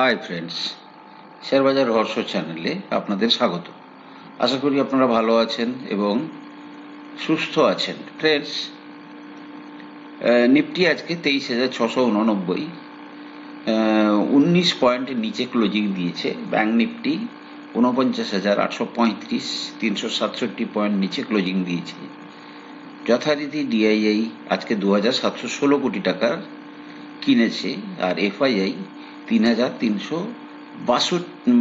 Hi friends শেয়ারবাজার রহস্য চ্যানেলে আপনাদের স্বাগত। আশা করি আপনারা ভালো আছেন এবং সুস্থ আছেন। ফ্রেন্ডস নিফটি আজকে তেইশ হাজার ছশো উননব্বই উনিশ পয়েন্ট নিচে ক্লোজিং দিয়েছে ব্যাঙ্ক নিফটি উনপঞ্চাশ হাজার আটশো পঁয়ত্রিশ, তিনশো সাতষট্টি পয়েন্ট নিচে ক্লোজিং দিয়েছে। যথারীতি ডিআইআই আজকে দু হাজার সাতশো ষোলো কোটি টাকার কিনেছে আর এফআইআই তিন হাজার তিনশো বাষট্টি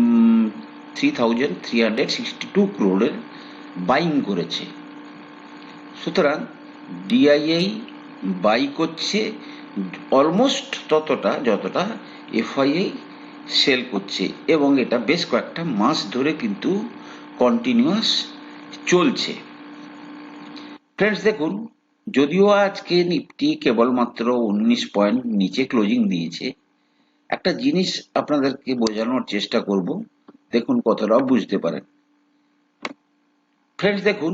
three thousand three hundred sixty two ক্রোড়ের buying করেছে। সুতরাং ডিআইআই বাই করছে অলমোস্ট ততটা, যতটা এফআইআই সেল করছে। এবং এটা বেশ কয়েকটা মাস ধরে কিন্তু কন্টিনিউয়াস চলছে। ফ্রেন্ডস দেখুন, যদিও আজকে নিফটি কেবলমাত্র উনিশ পয়েন্ট নিচে ক্লোজিং দিয়েছে একটা জিনিস আপনাদেরকে বোঝানোর চেষ্টা করব। দেখুন কতটা বুঝতে পারেন। ফ্রেন্ডস দেখুন,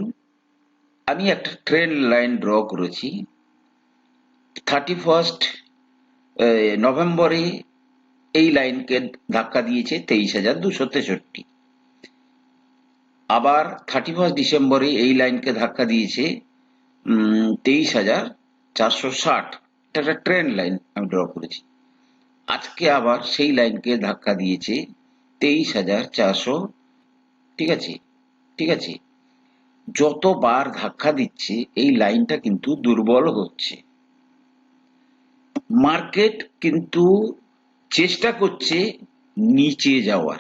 আমি একটা ট্রেন লাইন ড্র করেছি। থার্টি ফার্স্ট নভেম্বরে এই লাইনকে ধাক্কা দিয়েছে তেইশ হাজার দুশো তেষট্টি। আবার থার্টি ফার্স্ট ডিসেম্বরে এই লাইনকে ধাক্কা দিয়েছে তেইশ হাজার চারশো ষাট। এটা একটা ট্রেন লাইন আমি ড্র করেছি। আজকে আবার সেই লাইনকে ধাক্কা দিয়েছে তেইশ হাজার চারশো। ঠিক আছে? ঠিক আছে? যতবার ধাক্কা দিচ্ছে, এই লাইনটা কিন্তু দুর্বল হচ্ছে। মার্কেট কিন্তু চেষ্টা করছে নিচে যাওয়ার।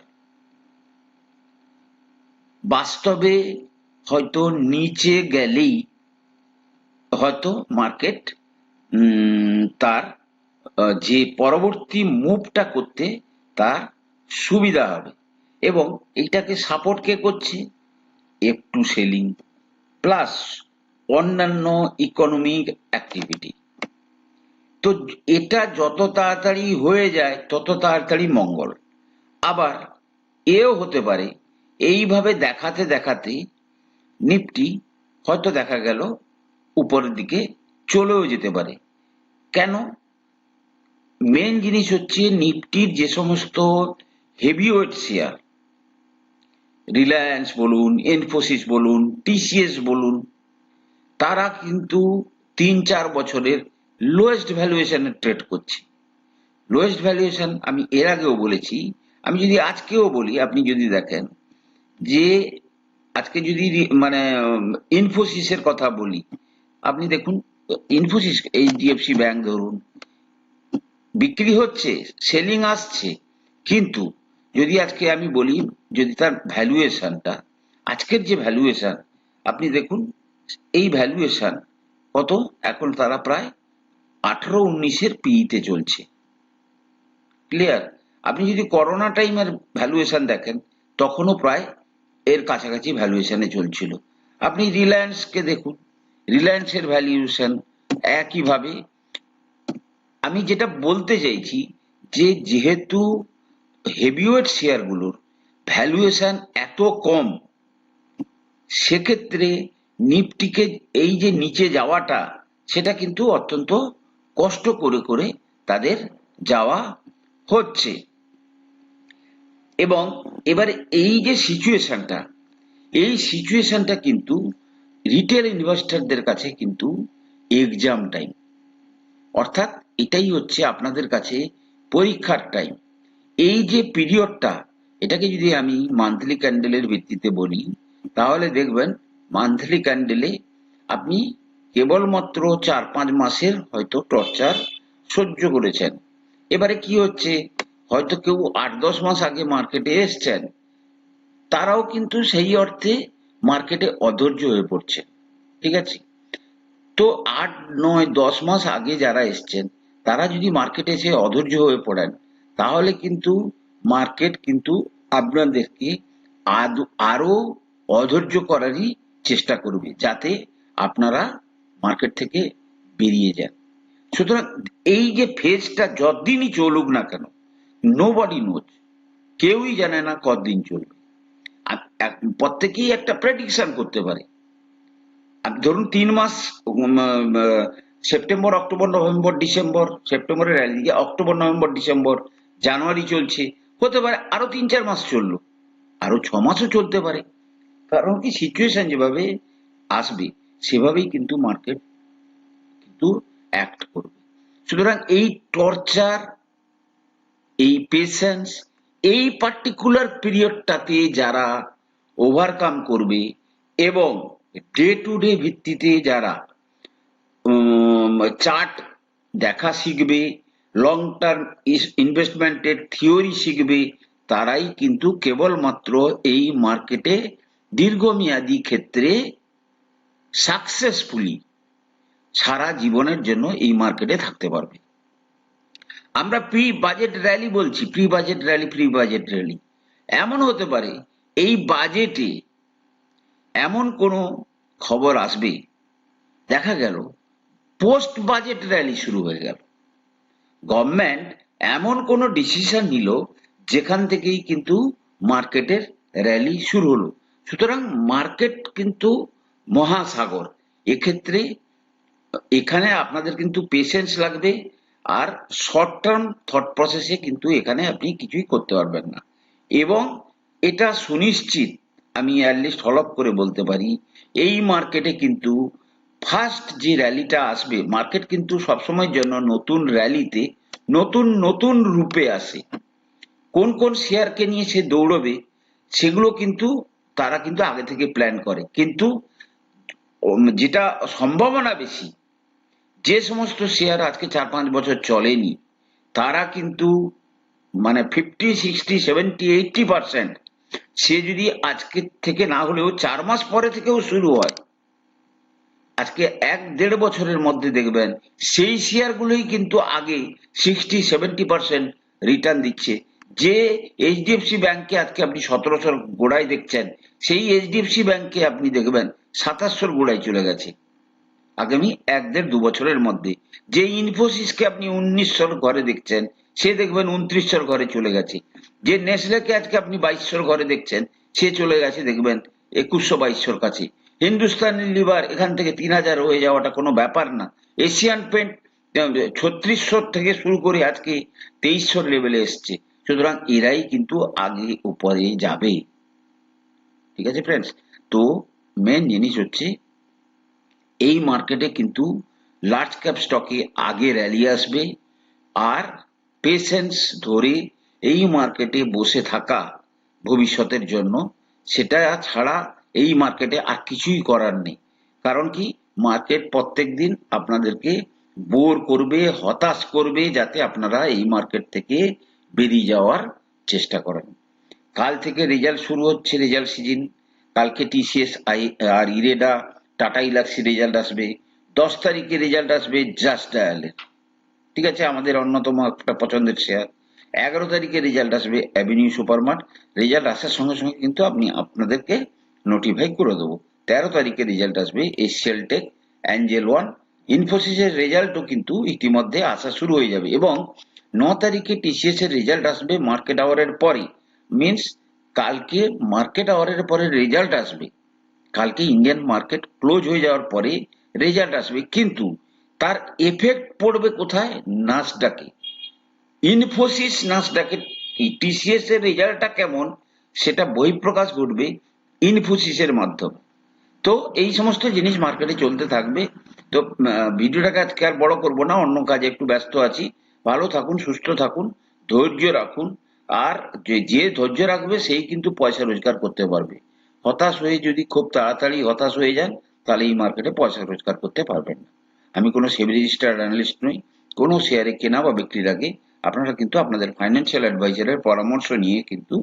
বাস্তবে হয়তো নিচে গেলেই হয়তো মার্কেট তার যে পরবর্তী মুভটা করতে তার সুবিধা হবে। এবং এইটাকে সাপোর্ট কে করছে? একটু সেলিং প্লাস অন্যান্য ইকোনমিক অ্যাক্টিভিটি তো এটা যত তাড়াতাড়ি হয়ে যায়, তত তাড়াতাড়ি মঙ্গল। আবার এও হতে পারে, এইভাবে দেখাতে দেখাতে নিফটি হয়তো দেখা গেল উপরের দিকে চলেও যেতে পারে। কেন? মেন জিনিস হচ্ছে নিফটির যে সমস্ত হেভিওয়েট শেয়ার রিলায়েন্স বলুন এনফোসিস বলুন টিসিএস বলুন, তারা কিন্তু তিন চার বছরের লোয়েস্ট ভ্যালুয়েশনে ট্রেড করছে। লোয়েস্ট ভ্যালুয়েশন আমি এর আগেও বলেছি, আমি যদি আজকেও বলি, আপনি যদি দেখেন যে আজকে যদি মানে ইনফোসিসের কথা বলি, আপনি দেখুন ইনফোসিস এইচডিএফসি ব্যাংক ধরুন বিক্রি হচ্ছে সেলিং আসছে। কিন্তু যদি আজকে আমি বলি, যদি তার ভ্যালুয়েশনটা আজকের যে ভ্যালুয়েশন আপনি দেখুন, এই ভ্যালুয়েশন কত? এখন তারা প্রায় আঠারো উনিশের পিইতে চলছে। ক্লিয়ার আপনি যদি করোনা টাইমের ভ্যালুয়েশন দেখেন, তখনও প্রায় এর কাছাকাছি ভ্যালুয়েশনে চলছিল। আপনি রিলায়েন্সকে দেখুন রিলায়েন্সের ভ্যালুয়েশন একইভাবে আমি যেটা বলতে চাইছি যে যেহেতু হেভিওয়েট শেয়ারগুলোর ভ্যালুয়েশন এত কম, সেক্ষেত্রে নিফটিকে এই যে নিচে যাওয়াটা, সেটা কিন্তু অত্যন্ত কষ্ট করে করে তাদের যাওয়া হচ্ছে। এবং এবার এই যে সিচুয়েশনটা এই সিচুয়েশনটা কিন্তু রিটেল ইনভেস্টরদের কাছে কিন্তু এক্সাম টাইম অর্থাৎ এটাই হচ্ছে আপনাদের কাছে পরীক্ষার টাইম এই যে পিরিয়ডটা এটাকে যদি আমি মান্থলি ক্যান্ডেলের ভিত্তিতে বলি, তাহলে দেখবেন মান্থলি ক্যান্ডেলে আপনি কেবলমাত্র চার পাঁচ মাসের হয়তো টর্চার সহ্য করেছেন। এবারে কি হচ্ছে? হয়তো কেউ আট দশ মাস আগে মার্কেটে এসছেন, তারাও কিন্তু সেই অর্থে মার্কেটে অধৈর্য হয়ে পড়ছে। ঠিক আছে? তো আট, নয়, দশ মাস আগে যারা এসছেন তারা যদি মার্কেটে এসে অধৈর্য হয়ে পড়েন, তাহলে কিন্তু মার্কেট কিন্তু আপনাদেরকে আরও অধৈর্য করারই চেষ্টা করবে, যাতে আপনারা মার্কেট থেকে বেরিয়ে যান। সুতরাং এই যে ফেজটা যতদিনই চলুক না কেন নো বডি নোজ কেউই জানে না কতদিন চলবে। প্রত্যেকেই একটা প্রেডিকশন করতে পারে। ধরুন তিন মাস সেপ্টেম্বর, অক্টোবর, নভেম্বর, ডিসেম্বর, সেপ্টেম্বরের দিকে অক্টোবর, নভেম্বর, ডিসেম্বর, জানুয়ারি চলছে। হতে পারে আরও তিন, চার মাস চলল। আরও ছ মাসও চলতে পারে। কারণ কি সিচুয়েশন যেভাবে আসবে, সেভাবেই কিন্তু মার্কেট কিন্তু অ্যাক্ট করবে। সুতরাং এই টর্চার এই পেশেন্স এই পার্টিকুলার পিরিয়ডটাতে যারা ওভারকাম করবে এবং ডে টু ডে ভিত্তিতে যারা চার্ট দেখা শিখবে লং টার্ম ইনভেস্টমেন্টের থিওরি শিখবে, তারাই কিন্তু কেবলমাত্র এই মার্কেটে দীর্ঘমেয়াদী ক্ষেত্রে সাকসেসফুলি সারা জীবনের জন্য এই মার্কেটে থাকতে পারবে। আমরা প্রি বাজেট র্যালি বলছি pre budget rally pre budget rally এমন হতে পারে, এই বাজেটে এমন কোনো খবর আসবে, দেখা গেল পোস্ট বাজেট র্যালি শুরু হয়ে গেল। গভর্নমেন্ট এমন কোনো ডিসিশন নিল যেখান থেকেই কিন্তু মার্কেটের র্যালি শুরু হলো। সুতরাং মার্কেট কিন্তু মহাসাগর। এক্ষেত্রে এখানে আপনাদের কিন্তু পেশেন্স লাগবে আর শর্ট টার্ম থট প্রসেসে কিন্তু এখানে আপনি কিছুই করতে পারবেন না। এবং এটা সুনিশ্চিত, আমি অ্যাটলিস্ট হলপ করে বলতে পারি, এই মার্কেটে কিন্তু ফার্স্ট যে র্যালিটা আসবে, মার্কেট কিন্তু সবসময়ের জন্য নতুন র্যালিতে, নতুন নতুন রূপে আসে। কোন কোন শেয়ারকে নিয়ে সে দৌড়বে, সেগুলো কিন্তু তারা কিন্তু আগে থেকে প্ল্যান করে। কিন্তু যেটা সম্ভাবনা বেশি, যে সমস্ত শেয়ার আজকে চার, পাঁচ বছর চলেনি, তারা কিন্তু মানে fifty sixty seventy eighty percent সে যদি আজকের থেকে না হলেও চার মাস পরে থেকেও শুরু হয় আজকে এক দেড় বছরের মধ্যে দেখবেন, সেই শেয়ারগুলোই কিন্তু আগে সিক্সটি সেভেন্টি পার্সেন্ট রিটার্ন দিচ্ছে। যে এইচডিএফসি ব্যাংকে আজকে আপনি সতেরোশোর গোড়ায় দেখছেন, সেই এইচডিএফসি ব্যাংকে আপনি দেখবেন সাতাশশোর গোড়ায় চলে গেছে। আগামী এক দেড় দু বছরের মধ্যে। যে ইনফোসিসকে আপনি উনিশশোর ঘরে দেখছেন, সে দেখবেন উনত্রিশশোর ঘরে চলে গেছে। যে নেসলেকে আজকে আপনি বাইশশোর ঘরে দেখছেন, সে চলে গেছে দেখবেন একুশশো বাইশশোর কাছে। হিন্দুস্তানি লিভার এখান থেকে তিন হাজার হয়ে যাওয়াটা কোনো ব্যাপার না। এশিয়ান পেন্ট ছত্রিশশো থেকে শুরু করে আজকে তেইশশোর লেভেলে এসছে। সুতরাং এরাই কিন্তু আগে উপরে যাবে। ঠিক আছে ফ্রেন্ডস তো মেন জিনিস হচ্ছে, এই মার্কেটে কিন্তু লার্জ ক্যাপ স্টকে আগে র্যালি আসবে আর পেশেন্স ধরে এই মার্কেটে বসে থাকা ভবিষ্যতের জন্য, সেটা ছাড়া এই মার্কেটে আর কিছুই করার নেই। কারণ কি? মার্কেট প্রত্যেক দিন আপনাদেরকে বোর করবে, হতাশ করবে, যাতে আপনারা এই মার্কেট থেকে বেরিয়ে যাওয়ার চেষ্টা করেন। কাল থেকে রেজাল্ট শুরু হচ্ছে রেজাল্ট সিজন কালকে TCS I R IREDA Tata Elxsi result আসবে। দশ তারিখে রেজাল্ট আসবে জাস্ট ডায়ালের ঠিক আছে? আমাদের অন্যতম একটা পছন্দের শেয়ার এগারো তারিখে রেজাল্ট আসবে অ্যাভিনিউ সুপারমার্ট রেজাল্ট আসার সঙ্গে সঙ্গে কিন্তু আপনি আপনাদেরকে নোটিফাই করে দেবো। তেরো তারিখে রেজাল্ট আসবে এসিএল টেক অ্যাঞ্জেল ওয়ান ইনফোসিসের রেজাল্টও কিন্তু ইতিমধ্যে আসা শুরু হয়ে যাবে এবং ন তারিখে টিসিএস এর রেজাল্ট আসবে মার্কেট আওয়ারের পরে। মিন্স কালকে মার্কেট আওয়ারের পরে রেজাল্ট আসবে। কালকে ইন্ডিয়ান মার্কেট ক্লোজ হয়ে যাওয়ার পরে রেজাল্ট আসবে। কিন্তু তার এফেক্ট পড়বে কোথায়? নাসডাকে ইনফোসিস নাসডাকে টিসিএস এর রেজাল্টটা কেমন? সেটা বহিঃপ্রকাশ ঘটবে। ইনফোসিসের মাধ্যমে। তো এই সমস্ত জিনিস মার্কেটে চলতে থাকবে। তো ভিডিওটাকে আজকে আর বড় করব না, অন্য কাজে একটু ব্যস্ত আছি। ভালো থাকুন, সুস্থ থাকুন, ধৈর্য রাখুন। আর যে ধৈর্য রাখবে, সেই কিন্তু পয়সা রোজগার করতে পারবে। হতাশ হয়ে যদি খুব তাড়াতাড়ি হতাশ হয়ে যান, তাহলে এই মার্কেটে পয়সা রোজগার করতে পারবেন না। আমি কোনো সেবি রেজিস্টার্ড অ্যানালিস্ট নই। কোনো শেয়ারে কেনা বা বিক্রির আগে আপনারা কিন্তু আপনাদের ফাইন্যান্সিয়াল অ্যাডভাইজারের পরামর্শ নিয়ে কিন্তু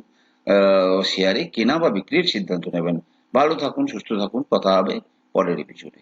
শেয়ারে কেনা বা বিক্রির সিদ্ধান্ত নেবেন। ভালো থাকুন সুস্থ থাকুন। কথা হবে পরের এপিসোডে